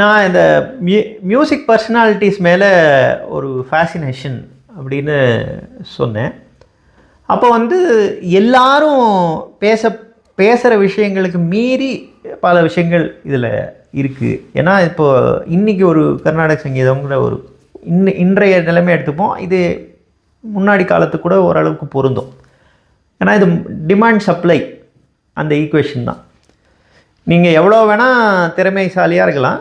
நான் இந்த mu music personalities மேலே ஒரு ஃபேசினேஷன் அப்படின்னு சொன்னேன். அப்போ வந்து எல்லாரும் பேச பேசுகிற விஷயங்களுக்கு மீறி பல விஷயங்கள் இதில் இருக்குது ஏன்னா இப்போ இன்றைக்கி ஒரு கர்நாடக சங்கீதம்ங்கிற ஒரு இன்ன இன்றைய நிலைமை எடுத்துப்போம். இது முன்னாடி காலத்துக்கு கூட ஓரளவுக்கு பொருந்தும். ஏன்னா இது டிமாண்ட் சப்ளை அந்த ஈக்குவேஷன் தான். நீங்கள் எவ்வளோ வேணால் திறமைசாலியாக இருக்கலாம்.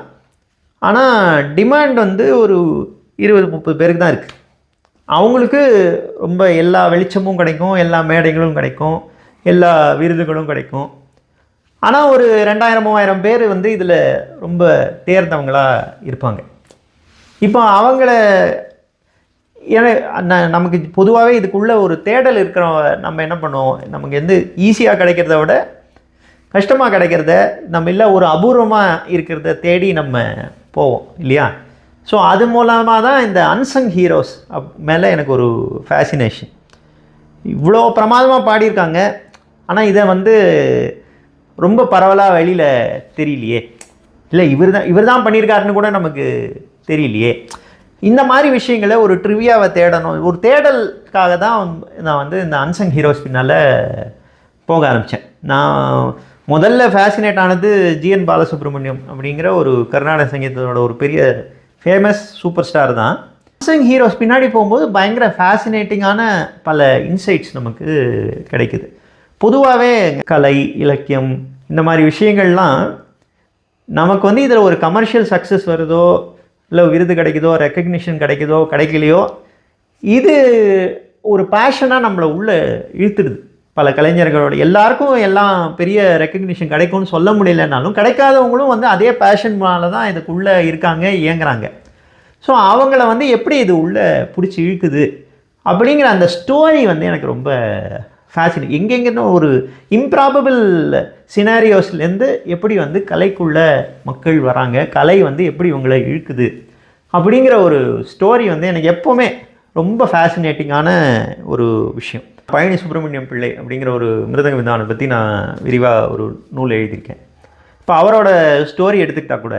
ஆனால் டிமாண்ட் வந்து ஒரு இருபது முப்பது பேருக்கு தான் இருக்குது அவங்களுக்கு ரொம்ப எல்லா வெளிச்சமும் கிடைக்கும் எல்லா மேடைகளும் கிடைக்கும் எல்லா விருதுகளும் கிடைக்கும். ஆனால் ஒரு ரெண்டாயிரம் மூவாயிரம் பேர் வந்து இதில் ரொம்ப தேர்ந்தவங்களாக இருப்பாங்க. இப்போ அவங்கள ஏன்னா நமக்கு பொதுவாகவே இதுக்குள்ளே ஒரு தேடல் இருக்கிற நம்ம என்ன பண்ணுவோம்? நமக்கு வந்து ஈஸியாக கிடைக்கிறத விட கஷ்டமாக கிடைக்கிறத நம்ம இல்லை ஒரு அபூர்வமாக இருக்கிறத தேடி நம்ம போவோம் இல்லையா? ஸோ அது மூலமாக தான் இந்த அன்சங் ஹீரோஸ் அப் மேலே எனக்கு ஒரு ஃபேசினேஷன் இவ்வளோ பிரமாதமாக பாடியிருக்காங்க ஆனால் இதை வந்து ரொம்ப பரவலாக வெளியில் தெரியலையே. இல்லை இவர் தான் இவர் தான் பண்ணியிருக்காருன்னு கூட நமக்கு தெரியலையே. இந்த மாதிரி விஷயங்களை ஒரு ட்ரிவியாவை தேடணும். ஒரு தேடலுக்காக தான் நான் வந்து இந்த அன்சங் ஹீரோஸ் பின்னால் போக ஆரம்பித்தேன் நான் முதல்ல ஃபேசினேட் ஆனது ஜிஎன் பாலசுப்ரமணியம் அப்படிங்கிற ஒரு கர்நாடக சங்கீதத்தோட ஒரு பெரிய ஃபேமஸ் சூப்பர் ஸ்டார் தான். சிங் ஹீரோஸ் பின்னாடி போகும்போது பயங்கர ஃபேசினேட்டிங்கான பல இன்சைட்ஸ் நமக்கு கிடைக்குது. பொதுவாகவே கலை இலக்கியம் இந்த மாதிரி விஷயங்கள்லாம் நமக்கு வந்து இதில் ஒரு கமர்ஷியல் சக்ஸஸ் வருதோ இல்லை விருது கிடைக்குதோ ரெக்கக்னிஷன் கிடைக்குதோ கிடைக்கலையோ இது ஒரு பேஷனாக நம்மளை உள்ளே இழுத்துடுது. பல கலைஞர்களோட எல்லாருக்கும் எல்லாம் பெரிய ரெக்கக்னிஷன் கிடைக்கும்னு சொல்ல முடியலனாலும் கிடைக்காதவங்களும் வந்து அதே பேஷன்னால தான் இதுக்குள்ளே இருக்காங்க இயங்குறாங்க. ஸோ அவங்கள வந்து எப்படி இது உள்ளே பிடிச்சி இழுக்குது அப்படிங்கிற அந்த ஸ்டோரி வந்து எனக்கு ரொம்ப ஃபேசினேட் எங்கெங்கன்னு ஒரு இம்ப்ராபபிள் சினாரியோஸ்லேருந்து எப்படி வந்து கலைக்குள்ளே மக்கள் வராங்க கலை வந்து எப்படி இவங்களை இழுக்குது அப்படிங்கிற ஒரு ஸ்டோரி வந்து எனக்கு எப்போவுமே ரொம்ப ஃபேசினேட்டிங்கான ஒரு விஷயம். பழனி சுப்பிரமணியம் பிள்ளை அப்படிங்கிற ஒரு மிருதங்க விதானை பற்றி நான் விரிவாக ஒரு நூல் எழுதியிருக்கேன். இப்போ அவரோட ஸ்டோரி எடுத்துக்கிட்டால் கூட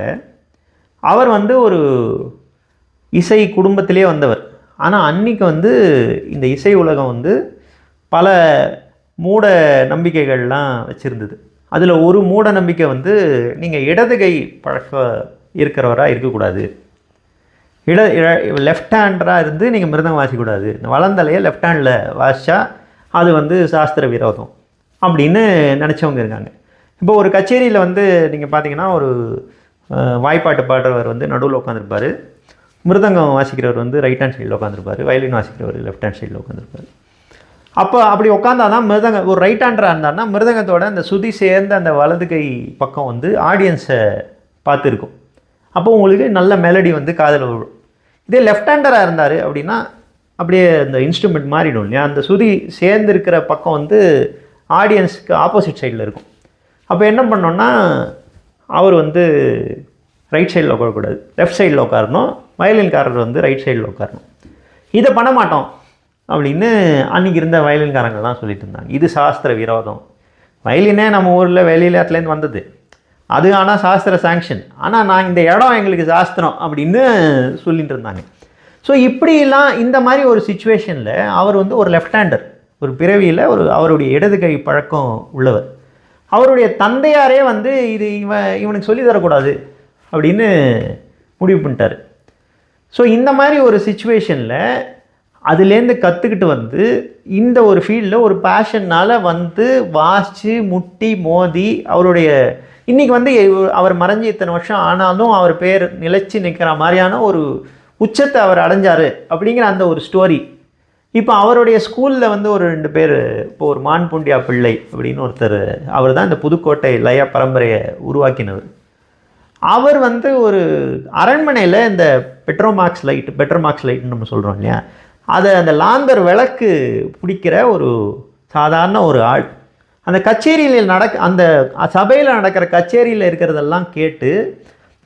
அவர் வந்து ஒரு இசை குடும்பத்திலே வந்தவர். ஆனால் அன்னைக்கு வந்து இந்த இசை உலகம் வந்து பல மூட நம்பிக்கைகள்லாம் வச்சுருந்தது. அதில் ஒரு மூட நம்பிக்கை வந்து நீங்கள் இடது கை பழக்கம் இருக்கிறவராக இருக்கக்கூடாது. இட லெஃப்ட் ஹேண்டராக இருந்து நீங்கள் மிருதம் வாசிக்கக்கூடாது. இந்த லெஃப்ட் ஹேண்டில் வாசித்தா அது வந்து சாஸ்திர விரோதம் அப்படின்னு நினச்சவங்க இருக்காங்க. இப்போ ஒரு கச்சேரியில் வந்து நீங்கள் பார்த்தீங்கன்னா ஒரு வாய்ப்பாட்டு பாடுறவர் வந்து நடுவில் உட்காந்துருப்பார் மிருதங்கம் வாசிக்கிறவர் வந்து ரைட் ஹேண்ட் சைடில் உட்காந்துருப்பார் வயலின் வாசிக்கிறவர் லெஃப்ட் ஹேண்ட் சைடில் உட்காந்துருப்பார் அப்போ அப்படி உட்காந்தாதான் மிருதங்க ஒரு ரைட் ஹேண்டராக இருந்தார்னா மிருதங்கத்தோட அந்த சுதி சேர்ந்த அந்த வலது கை பக்கம் வந்து ஆடியன்ஸை பார்த்துருக்கும். அப்போ உங்களுக்கு நல்ல மெலடி வந்து காதில் விழும். இதே லெஃப்ட் ஹேண்டராக இருந்தார் அப்படின்னா அப்படியே அந்த இன்ஸ்ட்ருமெண்ட் மாறிடும் இல்லையா? அந்த சுதி சேர்ந்துருக்கிற பக்கம் வந்து ஆடியன்ஸுக்கு ஆப்போசிட் சைடில் இருக்கும். அப்போ என்ன பண்ணோன்னா அவர் வந்து ரைட் சைடில் உட்காரக்கூடாது. லெஃப்ட் சைடில் உட்காரணும். வயலின்காரர் வந்து ரைட் சைடில் உட்காரணும். இதை பண்ண மாட்டோம் அப்படின்னு அன்றைக்கி இருந்த வயலின்காரங்கள்லாம் சொல்லிட்டு இருந்தாங்க. இது சாஸ்திர விரோதம். வயலினே நம்ம ஊரில் வெளியிலேருந்து வந்தது. அது ஆனால் சாஸ்திர சாங்ஷன் ஆனால் நான் இந்த இடம் எங்களுக்கு சாஸ்திரம் அப்படின்னு சொல்லிட்டு இருந்தாங்க. ஸோ இப்படிலாம் இந்த மாதிரி ஒரு சுச்சுவேஷனில் அவர் வந்து ஒரு லெஃப்ட் ஹேண்டர் ஒரு பிறவியில் ஒரு அவருடைய இடது கை பழக்கம் உள்ளவர். அவருடைய தந்தையாரே வந்து இது இவன் இவனுக்கு சொல்லி தரக்கூடாது அப்படின்னு முடிவு பண்ணிட்டாரு. ஸோ இந்த மாதிரி ஒரு சுச்சுவேஷனில் அதுலேருந்து கற்றுக்கிட்டு வந்து இந்த ஒரு ஃபீல்டில் ஒரு பேஷன்னால் வந்து வாசித்து முட்டி மோதி அவருடைய இன்றைக்கி வந்து அவர் மறைஞ்சு இத்தனை வருஷம் ஆனாலும் அவர் பேர் நிலச்சி நிற்கிற மாதிரியான ஒரு உச்சத்தை அவர் அடைஞ்சார் அப்படிங்கிற அந்த ஒரு ஸ்டோரி இப்போ அவருடைய ஸ்கூலில் வந்து ஒரு ரெண்டு பேர் இப்போ ஒரு மான்பூண்டியா பிள்ளை அப்படின்னு ஒருத்தர் அவர் தான் இந்த புதுக்கோட்டை லயா பரம்பரையை உருவாக்கினவர். அவர் வந்து ஒரு அரண்மனையில் இந்த பெட்ரோமாக்ஸ் லைட் பெட்ரோமாக்ஸ் லைட்னு நம்ம சொல்கிறோம் இல்லையா? அதை அந்த லாந்தர் விளக்கு பிடிக்கிற ஒரு சாதாரண ஒரு ஆள். அந்த கச்சேரியில் நடக்க அந்த சபையில் நடக்கிற கச்சேரியில் இருக்கிறதெல்லாம் கேட்டு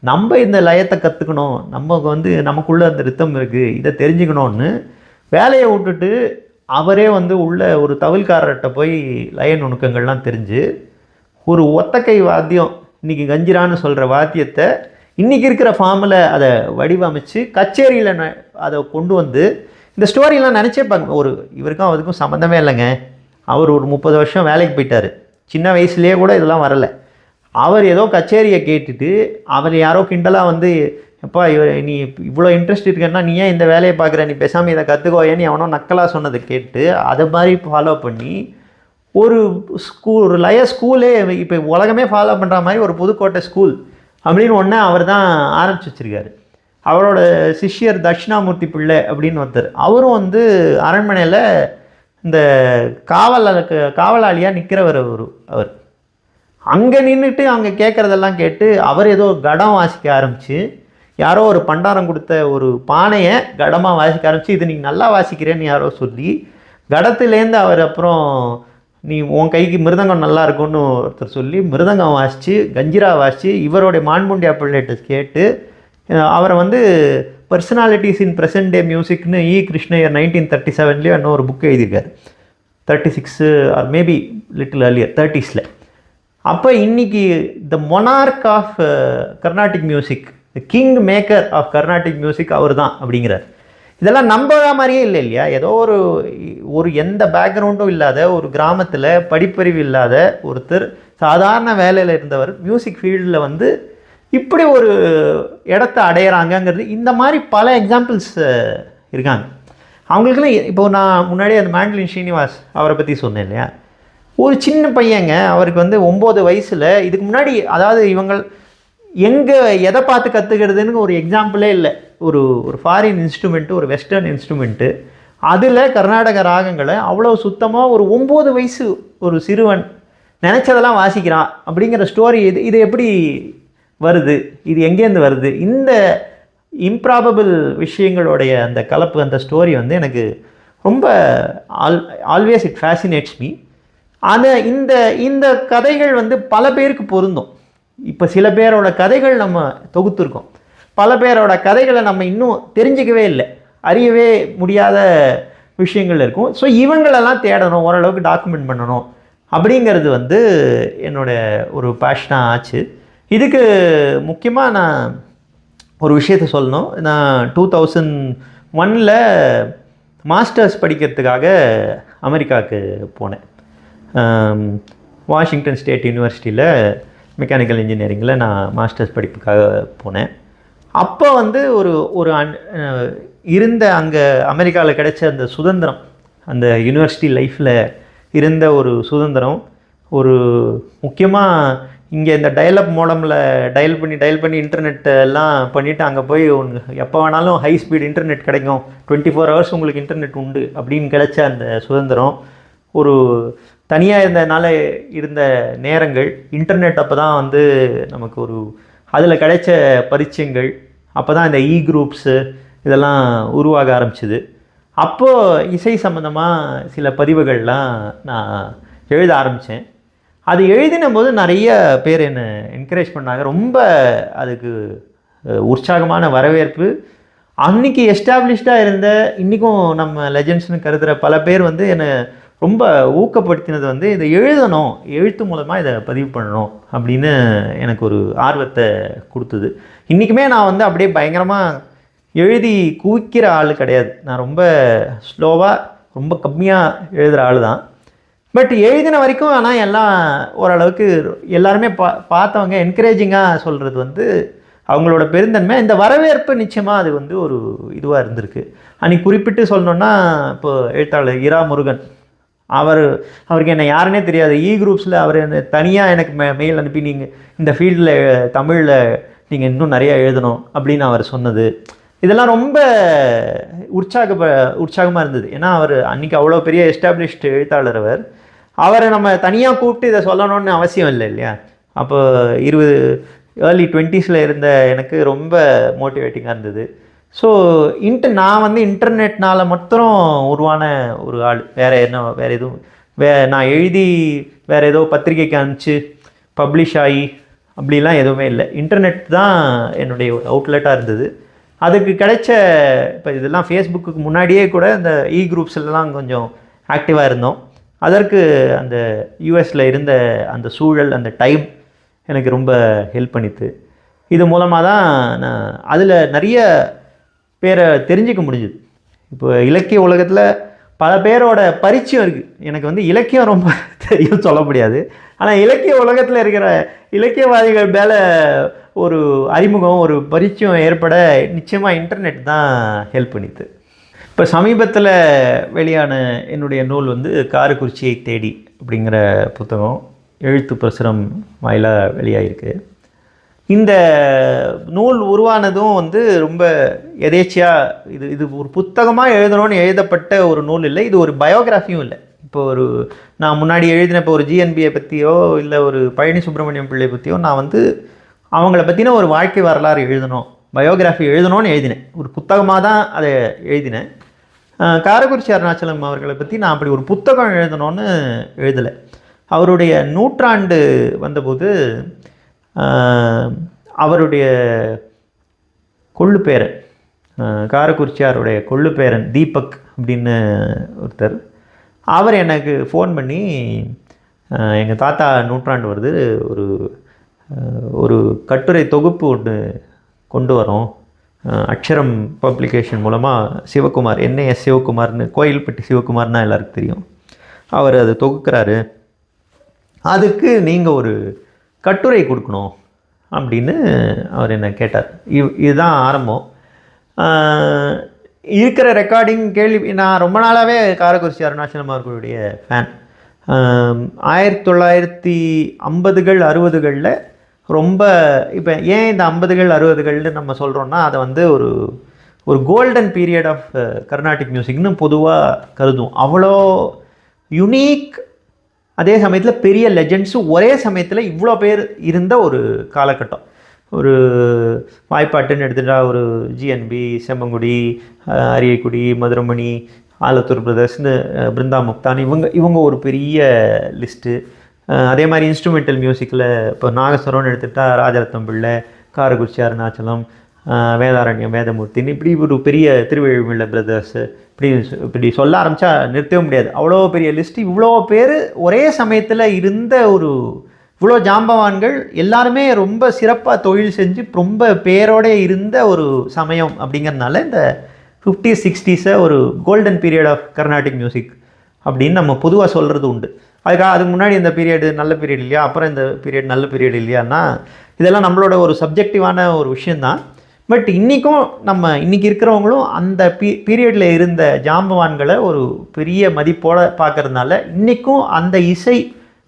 நம்ம இந்த லயத்தை கற்றுக்கணும் நமக்கு வந்து நமக்குள்ளே அந்த ரித்தம் இருக்குது இதை தெரிஞ்சுக்கணும்னு வேலையை விட்டுட்டு அவரே வந்து உள்ள ஒரு தவில்காரர்கிட்ட போய் லய நுணுக்கங்கள்லாம் தெரிஞ்சு ஒரு ஒத்தக்கை வாத்தியம் இன்றைக்கி கஞ்சிரான்னு சொல்கிற வாத்தியத்தை இன்றைக்கி இருக்கிற ஃபார்மில் அதை வடிவமைச்சு கச்சேரியில் ந- அதை கொண்டு வந்து இந்த ஸ்டோரிலாம் நினச்சேப்பாங்க ஒரு இவருக்கும் அதுக்கும் சம்மந்தமே இல்லைங்க. அவர் ஒரு முப்பது வருஷம் வேலைக்கு போயிட்டார். சின்ன வயசுலேயே கூட இதெல்லாம் வரலை. அவர் ஏதோ கச்சேரியை கேட்டுட்டு அவர் யாரோ கிண்டலாக வந்து எப்பா இவர் நீ இவ்வளோ இன்ட்ரெஸ்ட் இருக்கேன்னா நீ ஏன் இந்த வேலையை பார்க்குற? நீ பேசாமல் இதை கற்றுக்கோயேன்னு எவனோ நக்கலாக சொன்னதை கேட்டு அதை மாதிரி ஃபாலோ பண்ணி ஒரு ஸ்கூல் ஒரு லய ஸ்கூலே இப்போ உலகமே ஃபாலோ பண்ணுற மாதிரி ஒரு புதுக்கோட்டை ஸ்கூல் அப்படின்னு ஒன்று அவர் தான் ஆரம்பிச்சு வச்சுருக்காரு. அவரோட சிஷ்யர் தட்சிணாமூர்த்தி பிள்ளை அப்படின்னு ஒருத்தர். அவரும் வந்து அரண்மனையில் இந்த காவல் காவலாளியாக நிற்கிறவர் அவர் அவர். அங்கே நின்றுட்டு அங்கே கேட்குறதெல்லாம் கேட்டு அவர் ஏதோ கடம் வாசிக்க ஆரம்பித்து யாரோ ஒரு பண்டாரம் கொடுத்த ஒரு பானையை கடமாக வாசிக்க ஆரம்பித்து இது நீங்கள் நல்லா வாசிக்கிறேன்னு யாரோ சொல்லி கடத்துலேருந்து அவர் அப்புறம் நீ உன் கைக்கு மிருதங்கம் நல்லா இருக்கும்னு ஒருத்தர் சொல்லி மிருதங்கம் வாசித்து கஞ்சிரா வாசித்து இவருடைய மான்முண்டியா பிள்ளைகிட்ட கேட்டு அவரை வந்து பர்சனாலிட்டிஸ் இன் ப்ரெசன்ட் டே மியூசிக்னு இ கிருஷ்ணயர் நைன்டீன் தேர்ட்டி செவன்லேயே இன்னும் ஒரு புக் எழுதியிருக்காரு. Thirty six or maybe little earlier தேர்ட்டிஸில் அப்போ இன்னைக்கு the monarch of Carnatic music the king maker of Carnatic music அவர் தான் அப்படிங்கிறார். இதெல்லாம் நம்புற மாதிரியே இல்லை இல்லையா? ஏதோ ஒரு ஒரு எந்த பேக்ரவுண்டும் இல்லாத ஒரு கிராமத்தில் படிப்பறிவு இல்லாத ஒருத்தர் சாதாரண வேலையில் இருந்தவர் மியூசிக் ஃபீல்டில் வந்து இப்படி ஒரு இடத்த அடையிறாங்கங்கிறது இந்த மாதிரி பல எக்ஸாம்பிள்ஸ் uh, இருக்காங்க. அவங்களுக்குலாம் இப்போ நான் முன்னாடியே அந்த மேண்டலின் ஸ்ரீனிவாஸ் அவரை பற்றி சொன்னேன் இல்லையா? ஒரு சின்ன பையங்க அவருக்கு வந்து ஒம்பது வயசில் இதுக்கு முன்னாடி அதாவது இவங்க எங்கே எதை பார்த்து கற்றுக்கிறதுன்னு ஒரு எக்ஸாம்பிளே இல்லை. ஒரு ஒரு ஃபாரின் இன்ஸ்ட்ருமெண்ட்டு ஒரு வெஸ்டர்ன் இன்ஸ்ட்ருமெண்ட்டு அதில் கர்நாடக ராகங்களை அவ்வளோ சுத்தமாக ஒரு ஒம்பது வயசு ஒரு சிறுவன் நினச்சதெல்லாம் வாசிக்கிறான் அப்படிங்கிற ஸ்டோரி இது இது எப்படி வருது? இது எங்கேருந்து வருது? இந்த இம்ப்ராபபிள் விஷயங்களுடைய அந்த கலப்பு அந்த ஸ்டோரி வந்து எனக்கு ரொம்ப all always it fascinates me ஆனால் இந்த இந்த கதைகள் வந்து பல பேருக்கு பொருந்தும். இப்போ சில பேரோட கதைகள் நம்ம தொகுத்துருக்கோம். பல பேரோட கதைகளை நம்ம இன்னும் தெரிஞ்சிக்கவே இல்லை. அறியவே முடியாத விஷயங்கள் இருக்கும். ஸோ இவங்களெல்லாம் தேடணும் ஓரளவுக்கு டாக்குமெண்ட் பண்ணணும் அப்படிங்கிறது வந்து என்னோட ஒரு பேஷனாக ஆச்சு. இதுக்கு முக்கியமாக நான் ஒரு விஷயத்த சொல்லணும். நான் டூ தௌசண்ட் ஒனில் மாஸ்டர்ஸ் படிக்கிறதுக்காக அமெரிக்காவுக்கு போனேன். வாஷிங்டன் ஸ்டேட் யூனிவர்சிட்டியில் மெக்கானிக்கல் இன்ஜினியரிங்கில் நான் மாஸ்டர்ஸ் படிப்புக்காக போனேன். அப்போ வந்து ஒரு ஒரு அன்- இருந்த அங்கே அமெரிக்காவில் கிடைச்ச அந்த சுதந்திரம் அந்த யூனிவர்சிட்டி லைஃப்பில் இருந்த ஒரு சுதந்திரம் ஒரு முக்கியமாக இங்கே இந்த டயலப் மோடமில் டயல் பண்ணி டயல் பண்ணி இன்டர்நெட் எல்லாம் பண்ணிவிட்டு அங்கே போய் ஒன்று எப்போ வேணாலும் ஹை ஸ்பீட் இன்டர்நெட் கிடைக்கும். டுவெண்ட்டி ஃபோர் ஹவர்ஸ் உங்களுக்கு இன்டர்நெட் உண்டு அப்படின்னு கிடைச்ச அந்த சுதந்திரம் ஒரு தனியாக இருந்ததுனால இருந்த நேரங்கள் இன்டர்நெட் அப்போ தான் வந்து நமக்கு ஒரு அதில் கிடைச்ச பரிச்சயங்கள் அப்போ தான் இந்த இ குரூப்ஸு இதெல்லாம் உருவாக ஆரம்பிச்சிது. அப்போது இசை சம்மந்தமாக சில பதிவுகள்லாம் நான் எழுத ஆரம்பித்தேன் அது எழுதின போது நிறைய பேர் என்னை என்கரேஜ் பண்ணாங்க. ரொம்ப அதுக்கு உற்சாகமான வரவேற்பு. அன்றைக்கி எஸ்டாப்ளிஷ்டாக இருந்த இன்றைக்கும் நம்ம லெஜெண்ட்ஸ்னு கருதுகிற பல பேர் வந்து என்னை ரொம்ப ஊக்கப்படுத்தினது வந்து இதை எழுதணும் எழுத்து மூலமாக இதை பதிவு பண்ணணும் அப்படின்னு எனக்கு ஒரு ஆர்வத்தை கொடுத்தது. இன்றைக்குமே நான் வந்து அப்படியே பயங்கரமாக எழுதி குவிக்கிற ஆள் கிடையாது. நான் ரொம்ப ஸ்லோவாக ரொம்ப கம்மியாக எழுதுகிற ஆள் தான் பட் எழுதின வரைக்கும் ஆனால் எல்லாம் ஓரளவுக்கு எல்லாருமே பா பார்த்தவங்க என்கரேஜிங்காக சொல்கிறது வந்து அவங்களோட பெருந்தன்மை இந்த வரவேற்பு நிச்சயமாக அது வந்து ஒரு இதுவாக இருந்திருக்கு. அன்றைக்கி குறிப்பிட்டு சொல்லணுன்னா இப்போ எழுத்தாளர் இரா முருகன். அவர் அவருக்கு என்னை யாருன்னே தெரியாது. E இ குரூப்ஸில் அவர் என்ன தனியாக எனக்கு மெ மெயில் அனுப்பி நீங்கள் இந்த ஃபீல்டில் தமிழில் நீங்கள் இன்னும் நிறையா எழுதணும் அப்படின்னு அவர் சொன்னது. இதெல்லாம் ரொம்ப உற்சாக உற்சாகமாக இருந்தது. ஏன்னா அவர் அன்றைக்கி அவ்வளோ பெரிய எஸ்டாப்ளிஷ்டு எழுத்தாளர் அவர். அவரை நம்ம தனியாக கூப்பிட்டு இதை சொல்லணும்னு அவசியம் இல்லை இல்லையா? அப்போ இருபது ஏர்லி டுவெண்ட்டீஸில் இருந்த எனக்கு ரொம்ப மோட்டிவேட்டிங்காக இருந்தது. ஸோ இன்டர் நான் வந்து இன்டர்நெட்னால் மட்டும் உருவான ஒரு ஆள். வேறு என்ன வேறு எதுவும் வே நான் எழுதி வேறு ஏதோ பத்திரிக்கைக்கு அனுப்பிச்சு பப்ளிஷ் ஆகி அப்படிலாம் எதுவுமே இல்லை. இன்டர்நெட் தான் என்னுடைய ஒரு அவுட்லெட்டாக இருந்தது. அதுக்கு கிடைச்ச இப்போ இதெல்லாம் ஃபேஸ்புக்கு முன்னாடியே கூட இந்த இ குரூப்ஸ்லாம் கொஞ்சம் ஆக்டிவாக இருந்தோம். அதற்கு அந்த யூஎஸில் இருந்த அந்த சூழல் அந்த டைம் எனக்கு ரொம்ப ஹெல்ப் பண்ணித்து. இது மூலமாக தான் நான் அதில் நிறைய பேரை தெரிஞ்சுக்க முடிஞ்சுது. இப்போ இலக்கிய உலகத்தில் பல பேரோட பரிச்சயம் இருக்குது எனக்கு வந்து இலக்கியம் ரொம்ப தெரியும் சொல்ல முடியாது. ஆனால் இலக்கிய உலகத்தில் இருக்கிற இலக்கியவாதிகள் மேலே ஒரு அறிமுகம் ஒரு பரிச்சயம் ஏற்பட நிச்சயமாக இன்டர்நெட் தான் ஹெல்ப் பண்ணிது. இப்போ சமீபத்தில் வெளியான என்னுடைய நூல் வந்து காரக்குறிச்சியை தேடி அப்படிங்கிற புத்தகம் எழுத்து பிரசுரம் வாயிலாக வெளியாகிருக்கு இந்த நூல் உருவானதும் வந்து ரொம்ப எதேச்சியாக இது இது ஒரு புத்தகமாக எழுதணும்னு எழுதப்பட்ட ஒரு நூல் இல்லை. இது ஒரு பயோகிராஃபியும் இல்லை. இப்போ ஒரு நான் முன்னாடி எழுதின இப்போ ஒரு ஜிஎன்பியை பற்றியோ இல்லை ஒரு பழனி சுப்பிரமணியம் பிள்ளை பற்றியோ நான் வந்து அவங்கள பற்றின ஒரு வாழ்க்கை வரலாறு எழுதணும் பயோகிராஃபி எழுதணும்னு எழுதினேன். ஒரு புத்தகமாக தான் அதை எழுதினேன். காரக்குறிச்சி அருணாச்சலம் அவர்களை பற்றி நான் அப்படி ஒரு புத்தகம் எழுதணும்னு எழுதலை. அவருடைய நூற்றாண்டு வந்தபோது அவருடைய கொள்ளு பேரன் காரக்குறிச்சியாருடைய கொள்ளு பேரன் தீபக் அப்படின்னு ஒருத்தர். அவர் எனக்கு ஃபோன் பண்ணி எங்கள் தாத்தா நூற்றாண்டு வருது ஒரு ஒரு கட்டுரை தொகுப்பு ஒன்று கொண்டு வரோம். அக்ஷரம் பப்ளிகேஷன் மூலமாக சிவகுமார் என்ஏஎஸ் சிவகுமார்னு கோயில்பட்டி சிவகுமார்னா எல்லாருக்கும் தெரியும். அவர் அதை தொகுக்கிறாரு. அதுக்கு நீங்கள் ஒரு கட்டுரை கொடுக்கணும் அப்படின்னு அவர் என்ன கேட்டார். இவ் இதுதான் ஆரம்பம். இருக்கிற ரெக்கார்டிங் கேள்வி நான் ரொம்ப நாளாகவே காரக்குறிச்சி அருணாச்சலம் அவர்களுடைய ஃபேன் ஆயிரத்தி தொள்ளாயிரத்தி ஐம்பதுகள் அறுபதுகளில் ரொம்ப இப்போ ஏன் இந்த ஐம்பதுகள் அறுபதுகள்னு நம்ம சொல்கிறோன்னா அதை வந்து ஒரு ஒரு கோல்டன் பீரியட் ஆஃப் கர்நாடிக் மியூசிக்னு பொதுவாக கருதும் அவ்வளோ யுனீக் அதே சமயத்தில் பெரிய லெஜெண்ட்ஸும் ஒரே சமயத்தில் இவ்வளோ பேர் இருந்த ஒரு காலகட்டம். ஒரு வாய்ப்பாட்டுன்னு எடுத்துகிட்டா ஒரு ஜிஎன்பி செம்மங்குடி அரியக்குடி மதுரமணி ஆலத்தூர் பிரதர்ஸ்னு பிருந்தா முக்தான் இவங்க இவங்க ஒரு பெரிய லிஸ்ட்டு அதே மாதிரி இன்ஸ்ட்ருமெண்டல் மியூசிக்கில் இப்போ நாகஸ்வரம்னு எடுத்துகிட்டா ராஜரத்தம் பிள்ளை காரக்குறிச்சி அருணாச்சலம் வேதாரண்யம் வேதமூர்த்தின்னு இப்படி ஒரு பெரிய திருவள்ளுவள்ள பிரதர்ஸு இப்படி சொ- இப்படி சொல்ல ஆரம்பித்தா நிறுத்தவே முடியாது. அவ்வளோ பெரிய லிஸ்ட் இவ்வளோ பேர் ஒரே சமயத்தில் இருந்த ஒரு இவ்வளோ ஜாம்பவான்கள் எல்லாருமே ரொம்ப சிறப்பாக தொழில் செஞ்சு ரொம்ப பேரோட இருந்த ஒரு சமயம் அப்படிங்கிறதுனால இந்த ஃபிஃப்டி சிக்ஸ்டீஸை ஒரு golden period of Carnatic music அப்படின்னு நம்ம பொதுவாக சொல்கிறது உண்டு. அதுக்காக அதுக்கு முன்னாடி இந்த பீரியடு நல்ல பீரியட் இல்லையா? அப்புறம் இந்த பீரியட் நல்ல பீரியட் இல்லையான்னா இதெல்லாம் நம்மளோட ஒரு சப்ஜெக்டிவான ஒரு விஷயந்தான் பட் இன்றைக்கும் நம்ம இன்றைக்கி இருக்கிறவங்களும் அந்த பீ பீரியடில் இருந்த ஜாம்பவான்களை ஒரு பெரிய மதிப்போட பார்க்கறதுனால இன்றைக்கும் அந்த இசை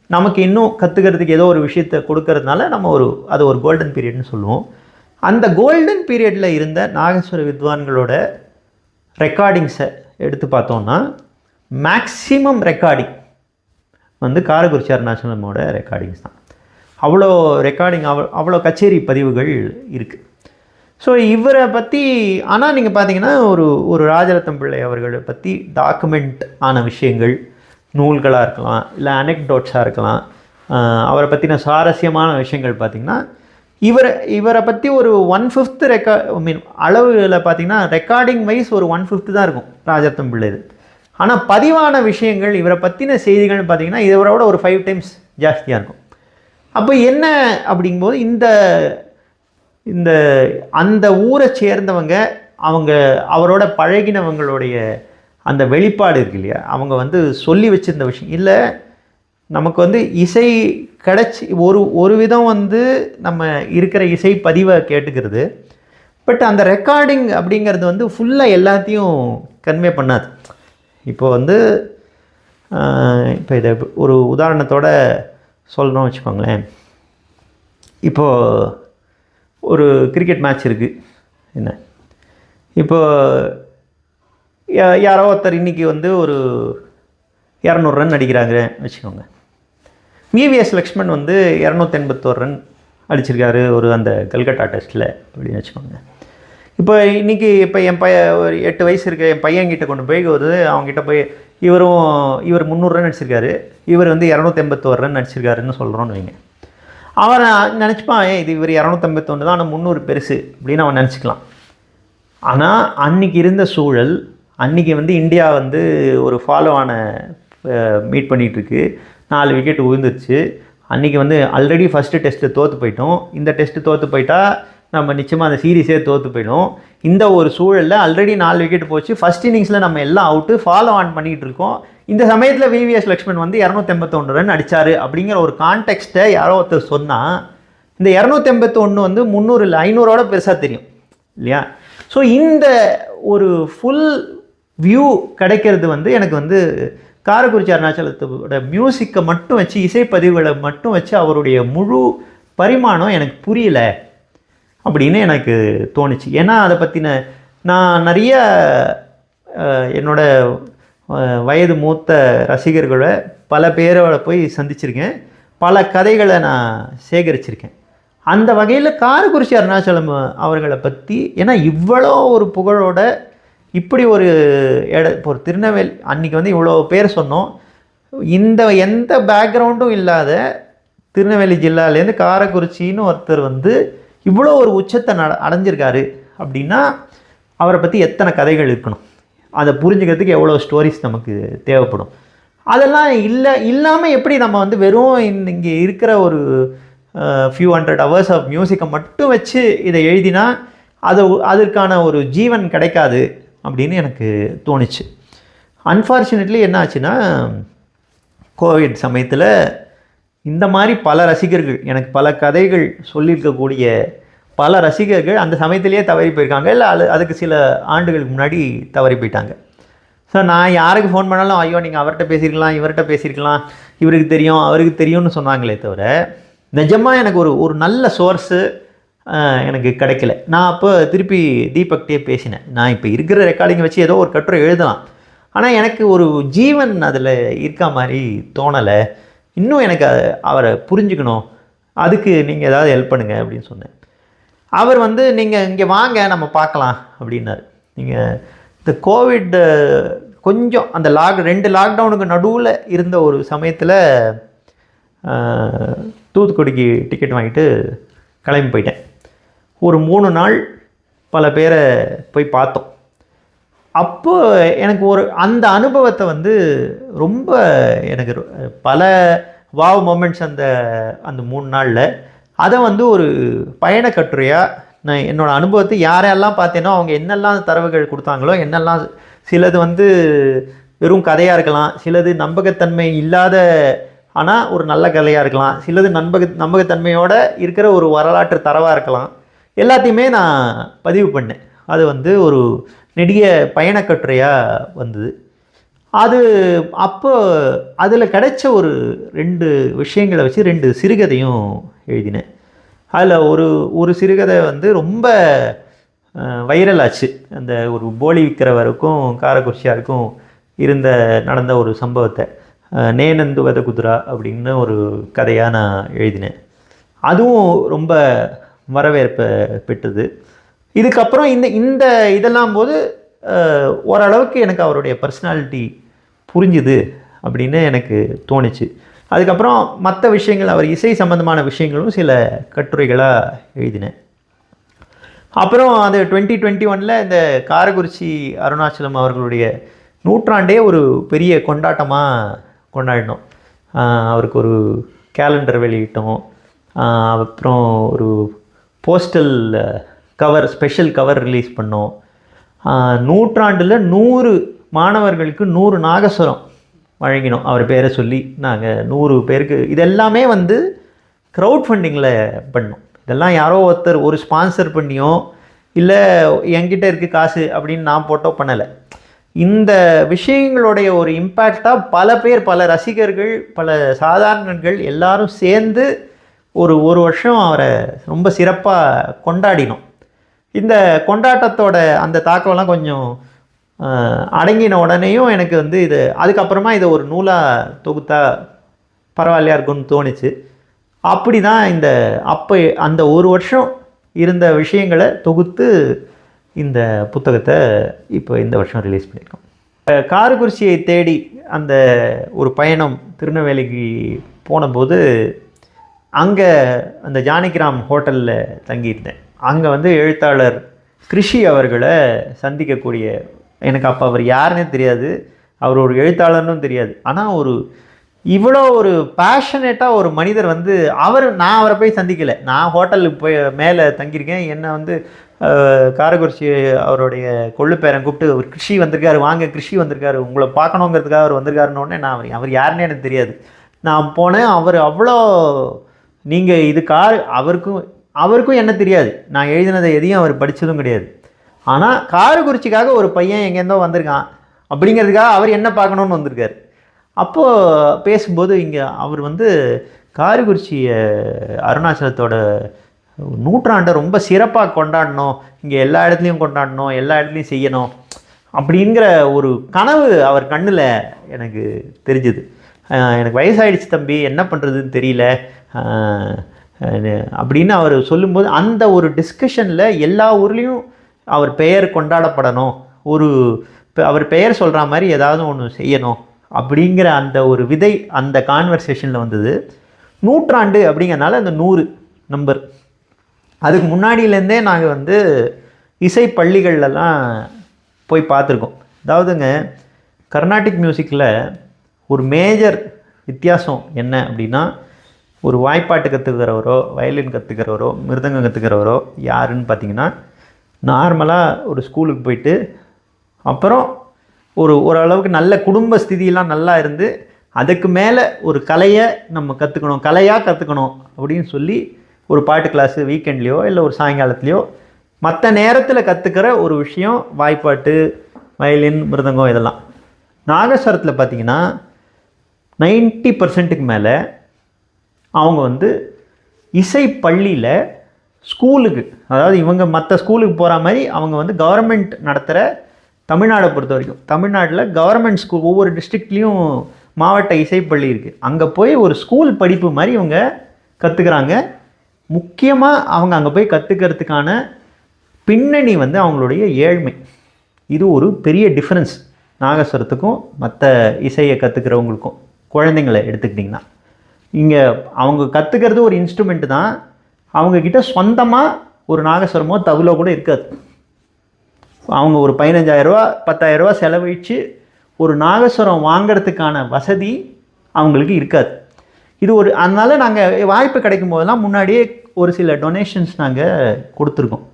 நமக்கு இன்னும் கற்றுக்கிறதுக்கு ஏதோ ஒரு விஷயத்தை கொடுக்கறதுனால நம்ம ஒரு அது ஒரு கோல்டன் பீரியட்னு சொல்லுவோம். அந்த கோல்டன் பீரியடில் இருந்த நாகேஸ்வர வித்வான்களோட ரெக்கார்டிங்ஸை எடுத்து பார்த்தோம்னா மேக்ஸிமம் ரெக்கார்டிங் வந்து காரக்குறிச்சி அருணாச்சலமோட ரெக்கார்டிங்ஸ் தான். அவ்வளோ ரெக்கார்டிங் அவ்வளோ அவ்வளோ கச்சேரி பதிவுகள் இருக்குது ஸோ இவரை பற்றி ஆனால் நீங்கள் பார்த்தீங்கன்னா ஒரு ஒரு ராஜரத்தம் பிள்ளை அவர்களை பற்றி டாக்குமெண்ட் ஆன விஷயங்கள் நூல்களாக இருக்கலாம் இல்லை அனெக்டோட்ஸாக இருக்கலாம் அவரை பற்றின சுவாரஸ்யமான விஷயங்கள் பார்த்திங்கன்னா இவரை இவரை பற்றி ஒரு ஒன் ஃபிஃப்த் ரெக்கா ஐ மீன் அளவில் பார்த்தீங்கன்னா ரெக்கார்டிங் வைஸ் ஒரு ஒன் ஃபிஃப்த்து தான் இருக்கும் ராஜரத்தம் பிள்ளை இது. ஆனால் பதிவான விஷயங்கள் இவரை பற்றின செய்திகள்னு பார்த்தீங்கன்னா இவரோட ஒரு ஃபைவ் டைம்ஸ் ஜாஸ்தியாக இருக்கும். அப்போ என்ன அப்படிங்கும்போது இந்த இந்த அந்த ஊரை சேர்ந்தவங்க அவங்க அவரோட பழகினவங்களுடைய அந்த வெளிப்பாடு இருக்கு இல்லையா? அவங்க வந்து சொல்லி வச்சுருந்த விஷயம். இல்லை நமக்கு வந்து இசை கிடச்சி ஒரு ஒரு விதம் வந்து நம்ம இருக்கிற இசை பதிவை கேட்டுக்கிறது. பட் அந்த ரெக்கார்டிங் அப்படிங்கிறது வந்து ஃபுல்லாக எல்லாத்தையும் கன்வே பண்ணாது. இப்போ வந்து இப்போ இதை ஒரு உதாரணத்தோட சொல்லணும்னு வச்சுக்கோங்களேன். இப்போது ஒரு கிரிக்கெட் மேட்ச் இருக்குது என்ன? இப்போ யாரோ ஒருத்தர் இன்றைக்கி வந்து ஒரு இரநூறு ரன் அடிக்கிறாங்க வச்சுக்கோங்க. விவிஎஸ் லக்ஷ்மண் வந்து இரநூத்தி எண்பத்தோரு ரன் அடிச்சிருக்காரு ஒரு அந்த கல்கட்டா டெஸ்ட்டில் அப்படின்னு வச்சுக்கோங்க. இப்போ இன்றைக்கி இப்போ என் பைய ஒரு எட்டு வயசு இருக்க என் பையன்கிட்ட கொண்டு போய் ஒரு அவங்ககிட்ட போய் இவரும் இவர் முந்நூறு ரன் அடிச்சிருக்காரு. இவர் வந்து இரநூத்தி எண்பத்தோரு ரன் அடிச்சிருக்காருன்னு சொல்கிறோன்னு வைங்க. அவன் நினச்சிப்பான் ஏன் இது இவர் இரநூத்தம்பத்தொன்று தான் ஆனால் முந்நூறு பெருசு அப்படின்னு அவன் நினச்சிக்கலாம். ஆனால் அன்றைக்கி இருந்த சூழல் அன்னைக்கு வந்து இந்தியா வந்து ஒரு ஃபாலோ ஆன மீட் பண்ணிகிட்ருக்கு நாலு விக்கெட் விழுந்துருச்சு அன்றைக்கி வந்து ஆல்ரெடி ஃபஸ்ட்டு டெஸ்ட்டு தோற்று போயிட்டோம். இந்த டெஸ்ட்டு தோற்று போயிட்டா நம்ம நிச்சயமாக அந்த சீரீஸே தோற்று போயிடும். இந்த ஒரு சூழலில் ஆல்ரெடி நாலு விக்கெட் போச்சு. ஃபஸ்ட் இன்னிங்ஸில் நம்ம எல்லாம் அவுட்டு ஃபாலோ ஆன் பண்ணிகிட்டு இருக்கோம். இந்த சமயத்தில் விவிஎஸ் லக்ஷ்மண் வந்து இரநூத்தெம்பத்தொன்று ரன் அடித்தார் அப்படிங்கிற ஒரு கான்டெக்ட்டை யாரோ ஒருத்தர் சொன்னால் இந்த இரநூத்தெம்பத்தொன்று வந்து முந்நூறு இல்லை ஐநூறோட பெருசாக தெரியும் இல்லையா? ஸோ இந்த ஒரு ஃபுல் வியூ கிடைக்கிறது வந்து எனக்கு வந்து காரக்குறிச்சி அருணாச்சலத்தோட மியூசிக்கை மட்டும் வச்சு இசைப்பதிவுகளை மட்டும் வச்சு அவருடைய முழு பரிமாணம் எனக்கு புரியல அப்படின்னு எனக்கு தோணுச்சு. ஏன்னா அதை பற்றின நான் நிறைய என்னோடய என்னோட வயது மூத்த ரசிகர்களை பல பேரோட போய் சந்திச்சிருக்கேன். பல கதைகளை நான் சேகரிச்சிருக்கேன். அந்த வகையில் காரக்குறிச்சி அருணாச்சலம் அவர்களை பற்றி ஏன்னா இவ்வளோ ஒரு புகழோட இப்படி ஒரு இட இப்போ ஒரு திருநெல்வேலி அன்றைக்கி வந்து இவ்வளோ பேர் சொன்னோம். இந்த எந்த பேக்ரவுண்டும் இல்லாத திருநெல்வேலி ஜில்லாலேருந்து காரக்குறிச்சின்னு ஒருத்தர் வந்து இவ்வளோ ஒரு உச்சத்தை நட அடைஞ்சிருக்காரு. அப்படின்னா அவரை பற்றி எத்தனை கதைகள் இருக்கணும்? அதை புரிஞ்சுக்கிறதுக்கு எவ்வளோ ஸ்டோரிஸ் நமக்கு தேவைப்படும். அதெல்லாம் இல்லை இல்லாமல் எப்படி நம்ம வந்து வெறும் இங்கே இருக்கிற ஒரு ஃபியூ ஹண்ட்ரட் ஹவர்ஸ் ஆஃப் மியூசிக்கை மட்டும் வச்சு இதை எழுதினா அதை அதற்கான ஒரு ஜீவன் கிடைக்காது அப்படின்னு எனக்கு தோணுச்சு. அன்ஃபார்ச்சுனேட்லி என்ன ஆச்சுன்னா கோவிட் சமயத்தில் இந்த மாதிரி பல ரசிகர்கள் எனக்கு பல கதைகள் சொல்லியிருக்கக்கூடிய பல ரசிகர்கள் அந்த சமயத்திலேயே தவறி போயிருக்காங்க. இல்லை அது அதுக்கு சில ஆண்டுகளுக்கு முன்னாடி தவறி போயிட்டாங்க. ஸோ நான் யாருக்கு ஃபோன் பண்ணாலும் ஐயோ நீங்கள் அவர்கிட்ட பேசியிருக்கலாம் இவர்கிட்ட பேசியிருக்கலாம் இவருக்கு தெரியும் அவருக்கு தெரியும்னு சொன்னாங்களே தவிர நிஜமாக எனக்கு ஒரு ஒரு நல்ல சோர்ஸு எனக்கு கிடைக்கல. நான் அப்போ திருப்பி தீபக்டே பேசினேன். நான் இப்போ இருக்கிற ரெக்கார்டிங்கை வச்சு ஏதோ ஒரு கட்டுரை எழுதலாம். ஆனால் எனக்கு ஒரு ஜீவன் அதில் இருக்க மாதிரி தோணலை. இன்னும் எனக்கு அவரை புரிஞ்சுக்கணும். அதுக்கு நீங்கள் ஏதாவது ஹெல்ப் பண்ணுங்கள் அப்படின்னு சொன்னேன். அவர் வந்து நீங்கள் இங்கே வாங்க நம்ம பார்க்கலாம் அப்படின்னாரு. நீங்கள் இந்த கோவிட் கொஞ்சம் அந்த லாக் ரெண்டு லாக்டவுனுக்கு நடுவில் இருந்த ஒரு சமயத்தில் தூத்துக்குடிக்கு டிக்கெட் வாங்கிட்டு கிளம்பி போயிட்டேன். ஒரு மூணு நாள் பல பேரை போய் பார்த்தோம். அப்போ எனக்கு ஒரு அந்த அனுபவத்தை வந்து ரொம்ப எனக்கு பல வாவ் மொமெண்ட்ஸ் அந்த அந்த மூணு நாளில் அதை வந்து ஒரு பயண கட்டுரையாக நான் என்னோடய அனுபவத்தை யாரெல்லாம் பார்த்தேனோ அவங்க என்னெல்லாம் தரவுகள் கொடுத்தாங்களோ என்னெல்லாம் சிலது வந்து வெறும் கதையாக இருக்கலாம் சிலது நம்பகத்தன்மை இல்லாத ஆனால் ஒரு நல்ல கதையாக இருக்கலாம் சிலது நம்பக நம்பகத்தன்மையோடு இருக்கிற ஒரு வரலாற்று தரவாக இருக்கலாம். எல்லாத்தையுமே நான் பதிவு பண்ணேன். அது வந்து ஒரு நெடிய பயணக்கட்டுரையாக வந்தது. அது அப்போ அதில் கிடைச்ச ஒரு ரெண்டு விஷயங்களை வச்சு ரெண்டு சிறுகதையும் எழுதினேன். அதில் ஒரு ஒரு சிறுகதை வந்து ரொம்ப வைரல் ஆச்சு. அந்த ஒரு போலி விற்கிறவருக்கும் காரக்குறிச்சியாருக்கும் இருந்த நடந்த ஒரு சம்பவத்தை. நேனந்து வத குதிரா அப்படின்னு ஒரு கதையாக நான் எழுதினேன். அதுவும் ரொம்ப வரவேற்பை பெற்றது. இதுக்கப்புறம் இந்த இந்த இதெல்லாம் போது ஓரளவுக்கு எனக்கு அவருடைய பர்சனாலிட்டி புரிஞ்சுது அப்படின்னு எனக்கு தோணுச்சு. அதுக்கப்புறம் மற்ற விஷயங்கள் அவர் இசை சம்பந்தமான விஷயங்களும் சில கட்டுரைகளாக எழுதினேன். அப்புறம் அந்த டுவெண்ட்டி டுவெண்ட்டி ஒனில் இந்த காரக்குறிச்சி அருணாச்சலம் அவர்களுடைய நூற்றாண்டே ஒரு பெரிய கொண்டாட்டமாக கொண்டாடினோம். அவருக்கு ஒரு கேலண்டர் வெளியிட்டோம். அப்புறம் ஒரு postal cover special cover release பண்ணோம். நூற்றாண்டில் நூறு மாணவர்களுக்கு நூறு நாகஸ்வரம் வழங்கினோம். அவர் பேரை சொல்லி நாங்கள் நூறு பேருக்கு இதெல்லாமே வந்து க்ரௌட் ஃபண்டிங்கில் பண்ணோம். இதெல்லாம் யாரோ ஒருத்தர் ஒரு ஸ்பான்சர் பண்ணியோ இல்லை என்கிட்ட இருக்குது காசு அப்படின்னு நான் போட்டோ பண்ணலை. இந்த விஷயங்களுடைய ஒரு இம்பேக்டாக பல பேர் பல ரசிகர்கள் பல சாதாரணர்கள் எல்லாரும் சேர்ந்து ஒரு ஒரு வருஷம் அவரை ரொம்ப சிறப்பாக கொண்டாடினோம். இந்த கொண்டாட்டத்தோட அந்த தாக்கம்லாம் கொஞ்சம் அடங்கின உடனேயும் எனக்கு வந்து இது அதுக்கப்புறமா இதை ஒரு நூலாக தொகுத்தா பரவாயில்லையா இருக்கும்னு தோணுச்சு. அப்படி தான் இந்த அப்போ அந்த ஒரு வருஷம் இருந்த விஷயங்களை தொகுத்து இந்த புத்தகத்தை இப்போ இந்த வருஷம் ரிலீஸ் பண்ணியிருக்கோம். காரக்குறிச்சியை தேடி அந்த ஒரு பயணம் திருநெல்வேலிக்கு போனபோது அங்கே அந்த ஜானகிராம் ஹோட்டலில் தங்கியிருந்தேன். அங்கே வந்து எழுத்தாளர் கிருஷி அவர்களை சந்திக்கக்கூடிய எனக்கு அப்போ அவர் யாருன்னே தெரியாது. அவர் ஒரு எழுத்தாளர்னும் தெரியாது. ஆனால் ஒரு இவ்வளோ ஒரு பேஷனேட்டாக ஒரு மனிதர் வந்து அவர் நான் அவரை போய் சந்திக்கலை. நான் ஹோட்டலுக்கு போய் மேலே தங்கியிருக்கேன். என்னை வந்து காரக்குறிச்சி அவருடைய கொள்ளுப்பேரன் கூப்பிட்டு ஒரு கிருஷி வந்திருக்காரு வாங்க கிருஷி வந்திருக்காரு. உங்களை பார்க்கணுங்கிறதுக்காக அவர் வந்திருக்காருன்னொடனே நான் அவர் அவர் யாருன்னே எனக்கு தெரியாது. நான் போனேன். அவர் அவ்வளோ நீங்கள் இது கார் அவருக்கும் அவருக்கும் என்ன தெரியாது. நான் எழுதினதை எதையும் அவர் படித்ததும் கிடையாது. ஆனால் காரக்குறிச்சிக்காக ஒரு பையன் எங்கேருந்தோ வந்திருக்கான். அப்படிங்கிறதுக்காக அவர் என்ன பார்க்கணுன்னு வந்திருக்கார். அப்போது பேசும்போது இங்கே அவர் வந்து காரக்குறிச்சி அருணாச்சலத்தோட நூற்றாண்டை ரொம்ப சிறப்பாக கொண்டாடணும். இங்கே எல்லா இடத்துலையும் கொண்டாடணும் எல்லா இடத்துலையும் செய்யணும். அப்படிங்கிற ஒரு கனவு அவர் கண்ணில் எனக்கு தெரிஞ்சுது. எனக்கு வயசாயிடுச்சு தம்பி என்ன பண்ணுறதுன்னு தெரியல. அப்படின்னு அவர் சொல்லும்போது அந்த ஒரு டிஸ்கஷனில் எல்லா ஊர்லேயும் அவர் பெயர் கொண்டாடப்படணும். ஒரு அவர் பெயர் சொல்கிற மாதிரி ஏதாவது ஒன்று செய்யணும். அப்படிங்கிற அந்த ஒரு விதை அந்த கான்வர்சேஷனில் வந்தது. நூற்றாண்டு அப்படிங்கிறனால அந்த நூறு நம்பர் அதுக்கு முன்னாடியிலேருந்தே நாங்கள் வந்து இசை பள்ளிகள்லாம் போய் பார்த்துருக்கோம். அதாவதுங்க கர்நாடிக் மியூசிக்கில் ஒரு மேஜர் வித்தியாசம் என்ன அப்படின்னா ஒரு வாய்ப்பாட்டு கற்றுக்கிறவரோ வயலின் கற்றுக்கிறவரோ மிருதங்கம் கற்றுக்கிறவரோ யாருன்னு பார்த்தீங்கன்னா நார்மலாக ஒரு ஸ்கூலுக்கு போயிட்டு அப்புறம் ஒரு ஓரளவுக்கு நல்ல குடும்ப ஸ்திதியெல்லாம் நல்லா இருந்து அதுக்கு மேலே ஒரு கலையை நம்ம கற்றுக்கணும் கலையாக கற்றுக்கணும் அப்படின்னு சொல்லி ஒரு பாட்டு கிளாஸு வீக்கெண்ட்லேயோ இல்லை ஒரு சாயங்காலத்துலேயோ மற்ற நேரத்தில் கற்றுக்கிற ஒரு விஷயம் வாய்ப்பாட்டு வயலின் மிருதங்கம் இதெல்லாம். நாகஸ்வரத்தில் பார்த்தீங்கன்னா நைன்ட்டி பர்சன்ட்டுக்கு மேலே அவங்க வந்து இசை பள்ளியில் ஸ்கூலுக்கு. அதாவது இவங்க மற்ற ஸ்கூலுக்கு போகிற மாதிரி அவங்க வந்து கவர்மெண்ட் நடத்துகிற தமிழ்நாடை பொறுத்த வரைக்கும். தமிழ்நாட்டில் கவர்மெண்ட் ஸ்கூல் ஒவ்வொரு டிஸ்ட்ரிக்ட்லேயும் மாவட்ட இசைப்பள்ளி இருக்குது அங்கே போய் ஒரு ஸ்கூல் படிப்பு மாதிரி இவங்க கற்றுக்குறாங்க முக்கியமாக அவங்க அங்கே போய் கற்றுக்கிறதுக்கான பின்னணி வந்து அவங்களுடைய ஏழ்மை. இது ஒரு பெரிய டிஃப்ரென்ஸ் நாகஸ்வரத்துக்கும் மற்ற இசையை கற்றுக்கிறவங்களுக்கும் குழந்தைங்களை எடுத்துக்கிட்டிங்கன்னா. இங்கே அவங்க கற்றுக்கிறது ஒரு இன்ஸ்ட்ருமெண்ட்டு தான். அவங்கக்கிட்ட சொந்தமாக ஒரு நாகஸ்வரமோ தகுலோ கூட இருக்காது. அவங்க ஒரு பதினஞ்சாயிரரூவா பத்தாயிரரூவா செலவழித்து ஒரு நாகஸ்வரம் வாங்கிறதுக்கான வசதி அவங்களுக்கு இருக்காது. இது ஒரு அதனால் நாங்கள் வாய்ப்பு கிடைக்கும் போதெல்லாம் முன்னாடியே ஒரு சில டொனேஷன்ஸ் நாங்கள் கொடுத்துருக்கோம்.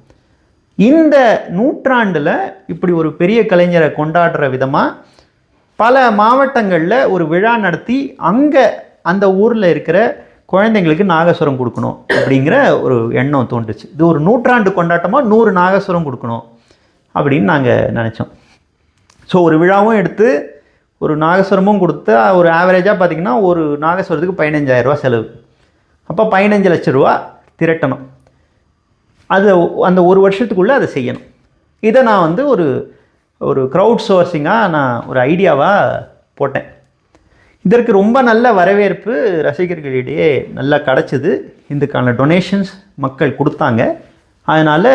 இந்த நூற்றாண்டில் இப்படி ஒரு பெரிய கலைஞரை கொண்டாடுற விதமாக பல மாவட்டங்களில் ஒரு விழா நடத்தி அங்கே அந்த ஊரில் இருக்கிற குழந்தைங்களுக்கு நாகஸ்வரம் கொடுக்கணும் அப்படிங்கிற ஒரு எண்ணம் தோன்றுச்சு. இது ஒரு நூற்றாண்டு கொண்டாட்டமாக நூறு நாகஸ்வரம் கொடுக்கணும் அப்படின்னு நாங்கள் நினச்சோம். ஸோ ஒரு விழாவும் எடுத்து ஒரு நாகஸ்வரமும் கொடுத்து ஒரு ஆவரேஜாக பார்த்திங்கன்னா ஒரு நாகஸ்வரத்துக்கு பதினஞ்சாயிரரூவா செலவு. அப்போ பதினஞ்சு லட்ச ரூபா திரட்டணும். அது அந்த ஒரு வருஷத்துக்குள்ளே அதை செய்யணும். இதை நான் வந்து ஒரு ஒரு க்ரௌட் சோர்ஸிங்காக நான் ஒரு ஐடியாவாக போட்டேன். இதற்கு ரொம்ப நல்ல வரவேற்பு ரசிகர்களிடையே நல்லா கிடச்சிது. இதுக்கான டொனேஷன்ஸ் மக்கள் கொடுத்தாங்க. அதனால்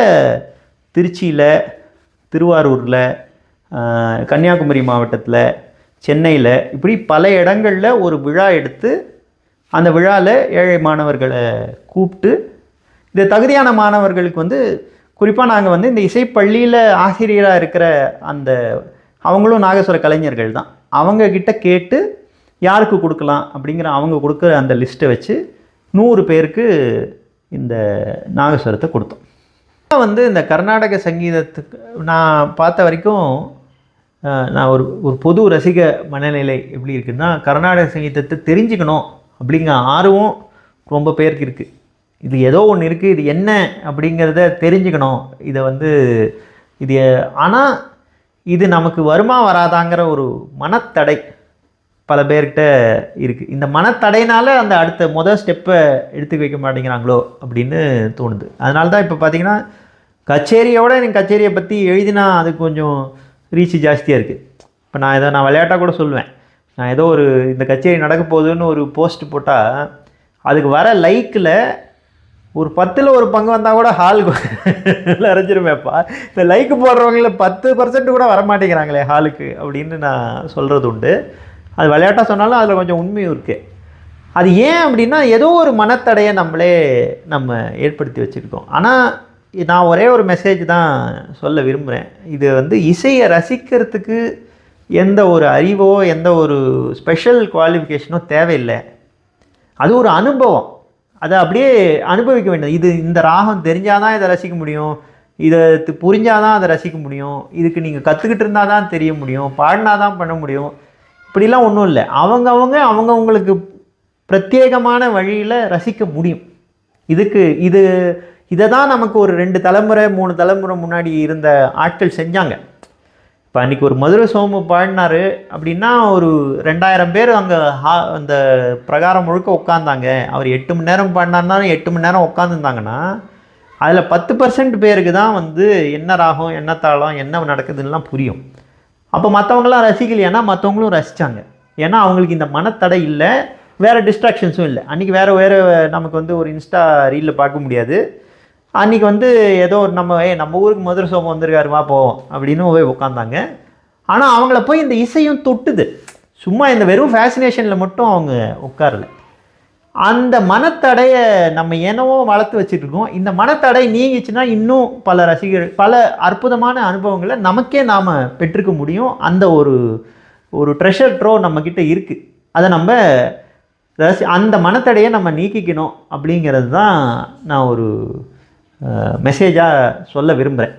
திருச்சியில் திருவாரூரில் கன்னியாகுமரி மாவட்டத்தில் சென்னையில் இப்படி பல இடங்களில் ஒரு விழா எடுத்து அந்த விழாவில் ஏழை மாணவர்களை கூப்பிட்டு இந்த தகுதியான மாணவர்களுக்கு வந்து குறிப்பாக நாங்கள் வந்து இந்த இசைப்பள்ளியில் ஆசிரியராக இருக்கிற அந்த அவங்களும் நாகஸ்வர கலைஞர்கள் தான். அவங்கக்கிட்ட கேட்டு யாருக்கு கொடுக்கலாம் அப்படிங்கிற அவங்க கொடுக்குற அந்த லிஸ்ட்டை வச்சு நூறு பேருக்கு இந்த நாகஸ்வரத்தை கொடுத்தோம். வந்து இந்த கர்நாடக சங்கீதத்துக்கு நான் பார்த்த வரைக்கும் நான் ஒரு ஒரு பொது ரசிக மனநிலை எப்படி இருக்குன்னா கர்நாடக சங்கீதத்தை தெரிஞ்சுக்கணும் அப்படிங்கிற ஆர்வம் ரொம்ப பேருக்கு இருக்குது இது ஏதோ ஒன்று இருக்குது இது என்ன அப்படிங்கிறத தெரிஞ்சுக்கணும். இதை வந்து இது ஆனால் இது நமக்கு வருமா வராதாங்கிற ஒரு மனத்தடை. பல பேர்கிட்ட இருக்குது இந்த மனத்தடையினால் அந்த அடுத்த மொதல் ஸ்டெப்பை எடுத்து வைக்க மாட்டேங்கிறாங்களோ அப்படின்னு தோணுது. அதனால தான் இப்போ பார்த்தீங்கன்னா கச்சேரியோட எனக்கு கச்சேரியை பற்றி எழுதினா அது கொஞ்சம் ரீச் ஜாஸ்தியாக இருக்குது இப்போ நான் ஏதோ நான் விளையாட்டாக கூட சொல்லுவேன். நான் ஏதோ ஒரு இந்த கச்சேரி நடக்க போகுதுன்னு ஒரு போஸ்ட் போட்டால் அதுக்கு வர லைக்கில் ஒரு பத்தில் ஒரு பங்கு வந்தால் கூட ஹாலுக்கு அரைஞ்சிருமேப்பா இந்த லைக் போடுறவங்கள பத்து பர்சன்ட் கூட வரமாட்டேங்கிறாங்களே ஹாலுக்கு அப்படின்னு நான் சொல்கிறது உண்டு. அது விளையாட்டாக சொன்னாலும் அதில் கொஞ்சம் உண்மையும் இருக்குது அது ஏன் அப்படின்னா ஏதோ ஒரு மனத்தடையை நம்மளே நம்ம ஏற்படுத்தி வச்சுருக்கோம். ஆனால் நான் ஒரே ஒரு மெசேஜ் தான் சொல்ல விரும்புகிறேன் இது வந்து இசையை ரசிக்கிறதுக்கு எந்த ஒரு அறிவோ எந்த ஒரு ஸ்பெஷல் குவாலிஃபிகேஷனோ தேவையில்லை. அது ஒரு அனுபவம். அதை அப்படியே அனுபவிக்க வேண்டியது இது இந்த ராகம் தெரிஞ்சால் தான் இதை ரசிக்க முடியும். இதை புரிஞ்சால் தான் அதை ரசிக்க முடியும். இதுக்கு நீங்கள் கற்றுக்கிட்டு இருந்தால் தான் தெரிய முடியும். பாடினா தான் பண்ண முடியும். இப்படிலாம் ஒன்றும் இல்லை. அவங்கவங்க அவங்கவுங்களுக்கு பிரத்யேகமான வழியில் ரசிக்க முடியும். இதுக்கு இது இதை தான் நமக்கு ஒரு ரெண்டு தலைமுறை மூணு தலைமுறை முன்னாடி இருந்த ஆட்கள் செஞ்சாங்க. இப்போ அன்றைக்கி ஒரு மதுரை சோமு பாடினாரு அப்படின்னா ஒரு ரெண்டாயிரம் பேர் அங்கே ஹா அந்த பிரகாரம் முழுக்க உட்காந்தாங்க அவர் எட்டு மணி நேரம் பாடினாருனாலும் எட்டு மணி நேரம் உட்காந்துருந்தாங்கன்னா அதில் பத்து பர்சன்ட் பேருக்கு தான் வந்து என்ன ராகம் என்ன தாளம் என்ன நடக்குதுன்னெலாம் புரியும். அப்போ மற்றவங்களாம் ரசிக்கலையானா மற்றவங்களும் ரசித்தாங்க ஏன்னா அவங்களுக்கு இந்த மனத்தடை இல்லை. வேறு டிஸ்ட்ராக்ஷன்ஸும் இல்லை. அன்றைக்கி வேறு வேறு நமக்கு வந்து ஒரு இன்ஸ்டா ரீலில் பார்க்க முடியாது. அன்றைக்கி வந்து ஏதோ ஒரு நம்ம ஏ நம்ம ஊருக்கு மதுரை சோமம் வந்திருக்காரு வா போவோம். அப்படின்னு போய் உட்காந்தாங்க ஆனால் அவங்கள போய் இந்த இசையும் தொட்டுது. சும்மா இந்த வெறும் ஃபேசினேஷனில் மட்டும் அவங்க உட்காரலை. அந்த மனத்தடையை நம்ம என்னவோ வளர்த்து வச்சுட்ருக்கோம். இந்த மனத்தடை நீங்கிச்சுன்னா இன்னும் பல ரசிகர் பல அற்புதமான அனுபவங்களை நமக்கே நாம் பெற்றுக்க முடியும். அந்த ஒரு ஒரு ட்ரெஷர் ட்ரோ நம்மக்கிட்ட இருக்குது அதை நம்ம ரசி அந்த மனத்தடையை நம்ம நீக்கிக்கணும் அப்படிங்கிறது தான் நான் ஒரு மெசேஜாக சொல்ல விரும்புகிறேன்